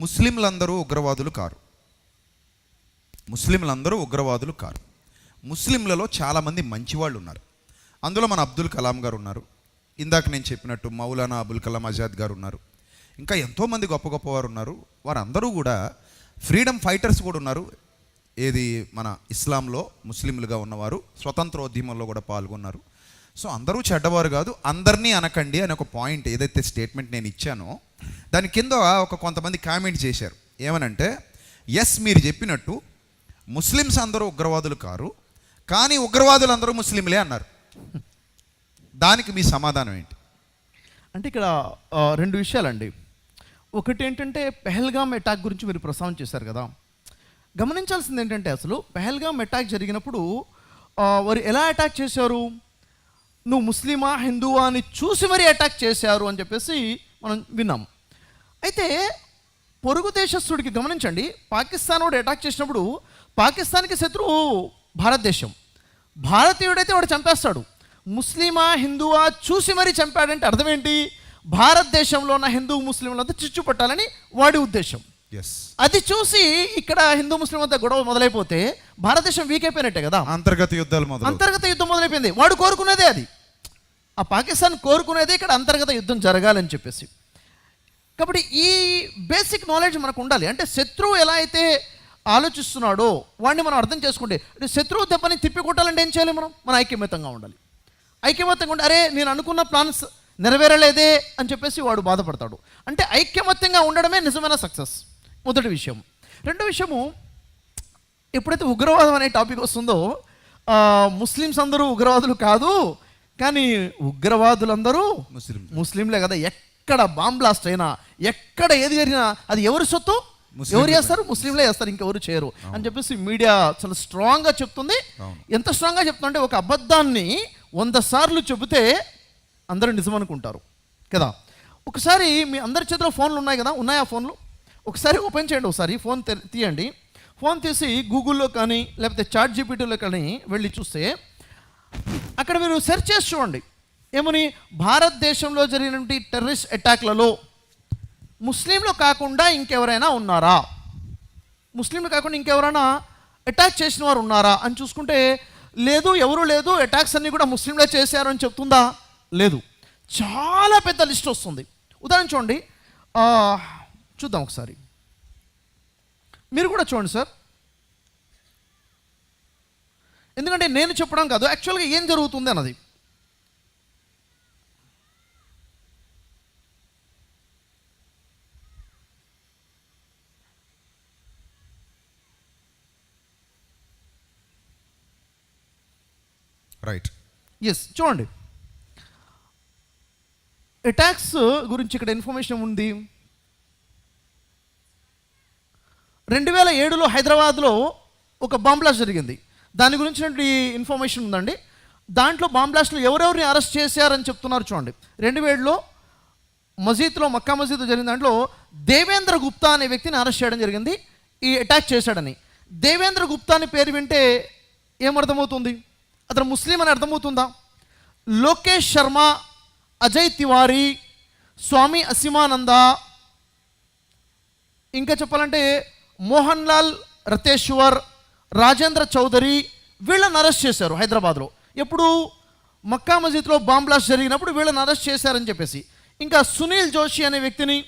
ముస్లింలందరూ ఉగ్రవాదులు కారు. ముస్లింలందరూ ఉగ్రవాదులు కారు. ముస్లింలలో చాలామంది మంచివాళ్ళు ఉన్నారు అందులో మన అబ్దుల్ కలాం గారు ఉన్నారు ఇందాక నేను చెప్పినట్టు మౌలానా అబుల్ కలాం ఆజాద్ గారు ఉన్నారు ఇంకా ఎంతోమంది గొప్ప గొప్పవారు ఉన్నారు వారందరూ కూడా ఫ్రీడమ్ ఫైటర్స్ కూడా ఉన్నారు. ఏది మన ఇస్లాంలో ముస్లింలుగా ఉన్నవారు స్వతంత్రోద్యమంలో కూడా పాల్గొన్నారు. సో అందరూ చెడ్డవారు కాదు. అందరినీ అనకండి అని ఒక పాయింట్ ఏదైతే స్టేట్మెంట్ నేను ఇచ్చానో దాని కింద ఒక కొంతమంది కామెంట్ చేశారు. ఏమనంటే ఎస్ మీరు చెప్పినట్టు ముస్లిమ్స్ అందరూ ఉగ్రవాదులు కారు కానీ ఉగ్రవాదులు అందరూ ముస్లింలే అన్నారు. దానికి మీ సమాధానం ఏంటి? అంటే ఇక్కడ రెండు విషయాలండి. ఒకటి ఏంటంటే పెహల్గామ్ అటాక్ గురించి మీరు ప్రస్తావన చేశారు కదా. గమనించాల్సింది ఏంటంటే అసలు పెహల్గామ్ అటాక్ జరిగినప్పుడు వారు ఎలా అటాక్ చేశారు? నువ్వు ముస్లిమా హిందువా అని చూసి మరీ అటాక్ చేశారు అని చెప్పేసి మనం విన్నాం అయితే పొరుగు దేశస్థుడికి గమనించండి. పాకిస్తాన్ వాడు అటాక్ చేసినప్పుడు పాకిస్తాన్కి శత్రువు భారతదేశం. భారతీయుడైతే వాడు చంపేస్తాడు. ముస్లిమా హిందువా చూసి మరీ చంపాడంటే అర్థం ఏంటి భారతదేశంలో ఉన్న హిందూ ముస్లింలంతా చిచ్చు పట్టాలని వాడి ఉద్దేశం. ఎస్ అది చూసి ఇక్కడ హిందూ ముస్లిం అంతా గొడవ మొదలైపోతే భారతదేశం వీక్ అయిపోయినట్టే కదా. అంతర్గత యుద్ధాలు మొదలు అంతర్గత యుద్ధం మొదలైపోయింది. వాడు కోరుకునేదే అది. ఆ పాకిస్తాన్ కోరుకునేదే ఇక్కడ అంతర్గత యుద్ధం జరగాలని చెప్పేసి. కాబట్టి ఈ బేసిక్ నాలెడ్జ్ మనకు ఉండాలి అంటే శత్రువు ఎలా అయితే ఆలోచిస్తున్నాడో వాడిని మనం అర్థం చేసుకుంటే అంటే శత్రువు దెబ్బని తిప్పి కొట్టాలంటే ఏం చేయాలి మనం? మన ఐక్యమత్యంగా ఉండాలి. ఐక్యమత్యంగా ఉండి అరే నేను అనుకున్న ప్లాన్స్ నెరవేరలేదే అని చెప్పేసి వాడు బాధపడతాడు. అంటే ఐక్యమత్యంగా ఉండడమే నిజమైన సక్సెస్ మొదటి విషయం. రెండో విషయము ఎప్పుడైతే ఉగ్రవాదం అనే టాపిక్ వస్తుందో ముస్లిమ్స్ అందరూ ఉగ్రవాదులు కాదు కానీ ఉగ్రవాదులందరూ ముస్లిం ముస్లింలే కదా ఎక్కడ బాంబ్ బ్లాస్ట్ అయినా ఎక్కడ ఏది జరిగినా అది ఎవరి సొత్తు. ఎవరు చేస్తారు? ముస్లింలే చేస్తారు ఇంకెవరు చేయరు. అని చెప్పేసి మీడియా చాలా స్ట్రాంగ్గా చెప్తుంది. ఎంత స్ట్రాంగ్గా చెప్తుందంటే ఒక అబద్ధాన్ని వంద సార్లు చెబితే అందరూ నిజం అనుకుంటారు కదా? ఒకసారి మీ అందరి చేతిలో ఫోన్లు ఉన్నాయి కదా? ఉన్నాయా ఫోన్లు? ఒకసారి ఓపెన్ చేయండి ఒకసారి ఫోన్ తీయండి. ఫోన్ తీసి గూగుల్లో కానీ లేకపోతే చాట్ జీపీటీలో కానీ వెళ్ళి చూస్తే అక్కడ మీరు సెర్చ్ చేసి చూడండి. ఏమని? భారతదేశంలో జరిగినటువంటి టెర్రరిస్ట్ అటాక్లలో ముస్లింలు కాకుండా ఇంకెవరైనా ఉన్నారా? ముస్లింలు కాకుండా ఇంకెవరైనా అటాక్ చేసిన వారు ఉన్నారా? అని చూసుకుంటే లేదు ఎవరు లేదు అటాక్స్ అన్నీ కూడా ముస్లింలే చేశారు అని చెప్తుందా? లేదు. చాలా పెద్ద లిస్ట్ వస్తుంది. ఉదాహరణ చూడండి. చూద్దాం ఒకసారి. మీరు కూడా చూడండి సార్. ఎందుకంటే నేను చెప్పడం కాదు. యాక్చువల్గా ఏం జరుగుతుంది అన్నది. రైట్ ఎస్ చూడండి. అటాక్స్ గురించి ఇక్కడ ఇన్ఫర్మేషన్ ఉంది. రెండు వేల ఏడులో హైదరాబాద్లో ఒక బాంబ్లాస్ట్ జరిగింది. దాని గురించినటువంటి ఇన్ఫర్మేషన్ ఉందండి. దాంట్లో బాంబ్లాస్ట్లో ఎవరెవరిని అరెస్ట్ చేశారని చెప్తున్నారు చూడండి. రెండు వేలలో మసీద్లో మక్కా మసీద్ జరిగిన దాంట్లో దేవేంద్ర గుప్తా అనే వ్యక్తిని అరెస్ట్ చేయడం జరిగింది. ఈ అటాక్ చేశాడని. దేవేంద్ర గుప్తా అని పేరు వింటే ఏమర్థమవుతుంది? అతను ముస్లిం అని అర్థమవుతుందా? లోకేష్ శర్మ అజయ్ తివారీ స్వామి అసిమానంద ఇంకా చెప్పాలంటే మోహన్ లాల్ రతేశ్వర్ రాజేంద్ర చౌదరి వీళ్ళని అరెస్ట్ చేశారు హైదరాబాద్లో. ఎప్పుడు మక్కా మసీద్లో బాంబ్ బ్లాస్ట్ జరిగినప్పుడు వీళ్ళని అరెస్ట్ చేశారని చెప్పేసి. ఇంకా సునీల్ జోషి అనే వ్యక్తిని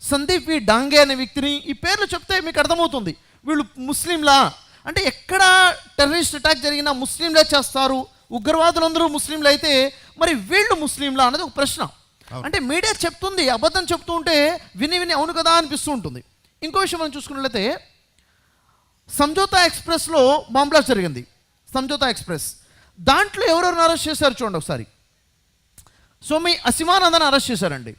సందీప్ వి డాంగే అనే వ్యక్తిని ఈ పేర్లు చెప్తే మీకు అర్థమవుతుంది. వీళ్ళు ముస్లింలా? అంటే ఎక్కడ టెర్రరిస్ట్ అటాక్ జరిగినా ముస్లింలే చేస్తారు ఉగ్రవాదులందరూ ముస్లింలు అయితే మరి వీళ్ళు ముస్లింలా అన్నది ఒక ప్రశ్న. అంటే మీడియా చెప్తుంది అబద్ధం చెప్తూ ఉంటే విని విని అవును కదా అనిపిస్తూ ఉంటుంది. ఇంకో విషయం మనం చూసుకున్నట్లయితే సంజోతా ఎక్స్ప్రెస్లో బాంబ్ బ్లాస్ట్ జరిగింది. సంజోతా ఎక్స్ప్రెస్. దాంట్లో ఎవరెవరిని అరెస్ట్ చేశారు చూడండి ఒకసారి. స్వామి అసిమానందని అరెస్ట్ చేశారండి.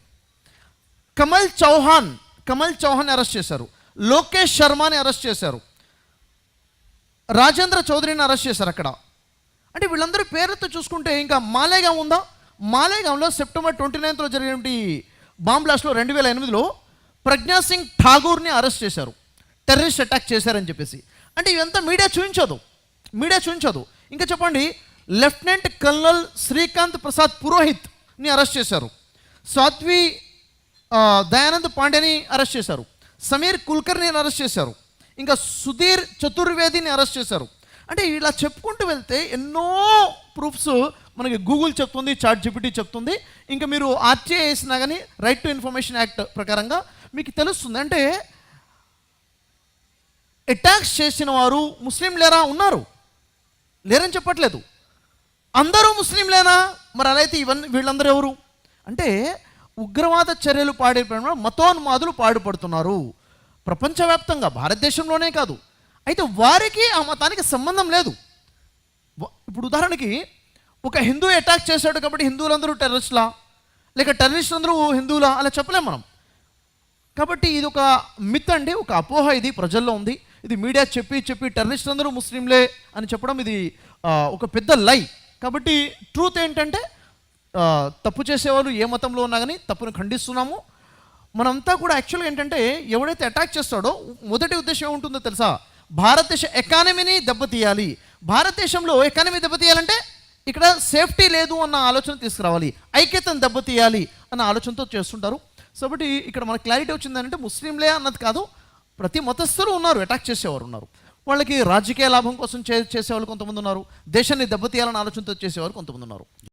కమల్ చౌహాన్ కమల్ చౌహాన్ అరెస్ట్ చేశారు. లోకేష్ శర్మని అరెస్ట్ చేశారు. రాజేంద్ర చౌదరిని అరెస్ట్ చేశారు అక్కడ. అంటే వీళ్ళందరూ పేరుతో చూసుకుంటే ఇంకా మాలేగాం ఉందా? మాలేగాంలో సెప్టెంబర్ ట్వంటీ నైన్త్లో జరిగినటువంటి బాంబ్ బ్లాస్ట్లో రెండు వేల ఎనిమిదిలో ప్రజ్ఞా సింగ్ ఠాగూర్ని అరెస్ట్ చేశారు. టెర్రరిస్ట్ అటాక్ చేశారని చెప్పేసి. అంటే ఇవంతా మీడియా చూపించదు మీడియా చూపించదు ఇంకా చెప్పండి లెఫ్టినెంట్ కల్నల్ శ్రీకాంత్ ప్రసాద్ పురోహిత్ని అరెస్ట్ చేశారు. సాధ్వి దయానంద్ పాండేని అరెస్ట్ చేశారు. సమీర్ కుల్కర్ని అరెస్ట్ చేశారు. ఇంకా సుధీర్ చతుర్వేదిని అరెస్ట్ చేశారు. అంటే ఇలా చెప్పుకుంటూ వెళ్తే ఎన్నో ప్రూఫ్స్ మనకి గూగుల్ చెప్తుంది చాట్ జిపిటీ చెప్తుంది. ఇంకా మీరు ఆర్టీఐ వేసినా కానీ రైట్ టు ఇన్ఫర్మేషన్ యాక్ట్ ప్రకారంగా మీకు తెలుస్తుంది. అంటే అటాక్స్ చేసిన వారు ముస్లిం లేరా ఉన్నారు? లేరని చెప్పట్లేదు. అందరూ ముస్లింలేనా? మరి అలా అయితే ఇవన్నీ వీళ్ళందరూ ఎవరు? అంటే ఉగ్రవాద చర్యలు పాడే మతోన్మాదులు పాడుపడుతున్నారు. ప్రపంచవ్యాప్తంగా భారతదేశంలోనే కాదు. అయితే వారికి ఆ మతానికి సంబంధం లేదు. ఇప్పుడు ఉదాహరణకి ఒక హిందూ అటాక్ చేశాడు కాబట్టి హిందువులందరూ టెర్రరిస్ట్లా లేక టెర్రరిస్ట్ అందరూ హిందువులా అలా చెప్పలేం మనం. కాబట్టి ఇది ఒక మిత్ అండి ఒక అపోహ ఇది ప్రజల్లో ఉంది. ఇది మీడియా చెప్పి చెప్పి టెర్రరిస్ట్ అందరూ ముస్లింలే అని చెప్పడం ఇది ఒక పెద్ద లై కాబట్టి ట్రూత్ ఏంటంటే తప్పు చేసేవాళ్ళు ఏ మతంలో ఉన్నా కానీ తప్పును ఖండిస్తున్నాము. మనంతా కూడా యాక్చువల్గా ఏంటంటే ఎవడైతే అటాక్ చేస్తాడో మొదటి ఉద్దేశం ఏముంటుందో తెలుసా? భారతదేశ ఎకానమీని దెబ్బతీయాలి. భారతదేశంలో ఎకానమీ దెబ్బతీయాలంటే ఇక్కడ సేఫ్టీ లేదు అన్న ఆలోచన తీసుకురావాలి. ఐక్యతను దెబ్బతీయాలి అన్న ఆలోచనతో చేస్తుంటారు. సో కాబట్టి ఇక్కడ మనకు క్లారిటీ వచ్చిందంటే ముస్లింలే అన్నది కాదు ప్రతి మతస్థులు ఉన్నారు అటాక్ చేసేవారు ఉన్నారు. వాళ్ళకి రాజకీయ లాభం కోసం చే చేసేవాళ్ళు కొంతమంది ఉన్నారు. దేశాన్ని దెబ్బతీయాలన్న ఆలోచనతో చేసేవారు కొంతమంది ఉన్నారు.